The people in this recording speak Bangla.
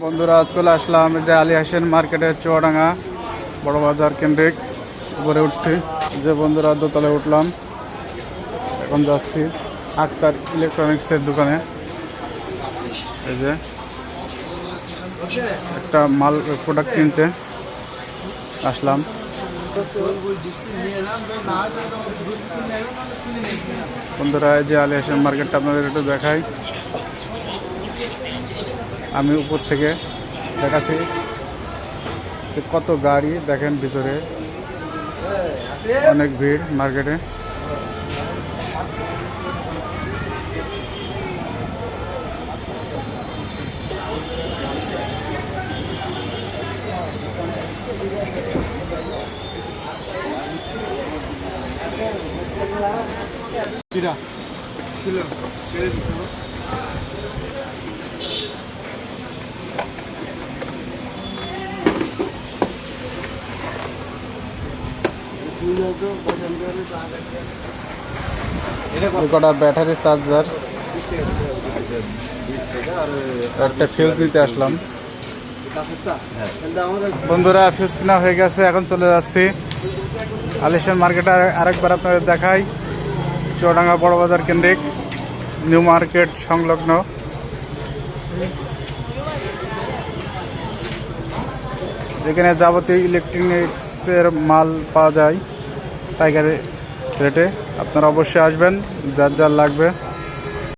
বন্ধুরা, চলে আসলাম যে আলী হাসেন মার্কেটের চুয়াডাঙ্গা, বড় বাজার কেন্দ্রিক উপরে উঠছি। যে বন্ধুরা, দোতলায় উঠলাম। এখন যাচ্ছি আক্তার ইলেকট্রনিক্সের দোকানে। এই যে একটা মাল প্রোডাক্ট কিনতে আসলাম। বন্ধুরা, এই যে আলী হাসেন মার্কেটটা আপনাদের একটু দেখাই। আমি উপর থেকে দেখাচ্ছি কত গাড়ি দেখেন ভিতরে। অনেক ভিড় মার্কেটে। কটা ব্যাটারি চার্জার একটা ফিউজ নিতে আসলাম। বন্ধুরা ফিউজ কেনা হয়ে গেছে, এখন চলে যাচ্ছি। আলিশান মার্কেটে আর- আরেকবার আপনাদের দেখাই। চুয়াডাঙ্গা বড় বাজার কেন্দ্রিক নিউ মার্কেট সংলগ্ন। যেখানে যাবতীয় ইলেকট্রনিক্সের মাল পাওয়া যায়। পাইকারি রেটে আপনারা অবশ্যই আসবেন যার যার লাগবে।